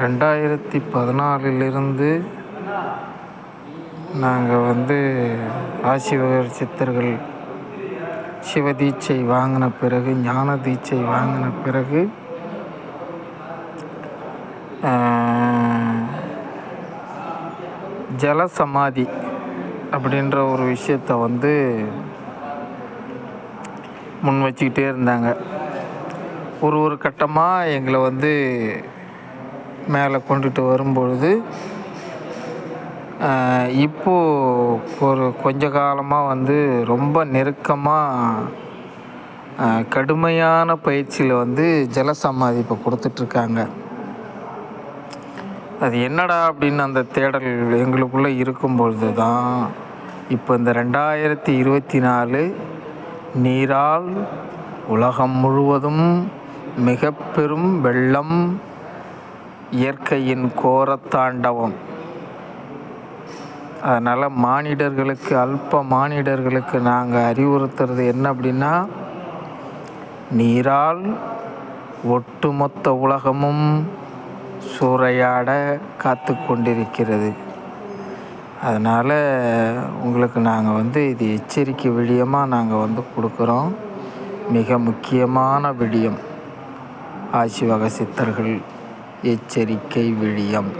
ரெண்டாயிரத்தி பதினாலிலிருந்து நாங்கள் வந்து ஆசிவகர் சித்தர்கள் சிவதீட்சை வாங்கின பிறகு ஞான தீட்சை வாங்கின பிறகு ஜலசமாதி அப்படின்ற ஒரு விஷயத்த வந்து முன் வச்சுக்கிட்டே இருந்தாங்க. ஒரு ஒரு கட்டமாக எங்களை வந்து மேலே கொண்டுட்டு வரும்பொழுது இப்போது ஒரு கொஞ்ச காலமாக வந்து ரொம்ப நெருக்கமாக கடுமையான பயிற்சியில் வந்து ஜலசமாதி இப்போ கொடுத்துட்ருக்காங்க. அது என்னடா அப்படின்னு அந்த தேடல் எங்களுக்குள்ளே இருக்கும்பொழுது தான் இப்போ இந்த ரெண்டாயிரத்தி இருபத்தி நாலு நீரால் உலகம் முழுவதும் மிக பெரும் வெள்ளம் இயற்கையின் கோரத்தாண்டவம் அதனால் மானிடர்களுக்கு அல்ப மானிடர்களுக்கு நாங்கள் அறிவுறுத்துறது என்ன அப்படின்னா நீரால் ஒட்டுமொத்த உலகமும் சூறையாட காத்து கொண்டிருக்கிறது. அதனால் உங்களுக்கு நாங்கள் வந்து இது எச்சரிக்கை விடியமாக நாங்கள் வந்து கொடுக்குறோம். மிக முக்கியமான விடியம். ஆசிவக சித்தர்கள் எச்சரிக்கை விழியம்.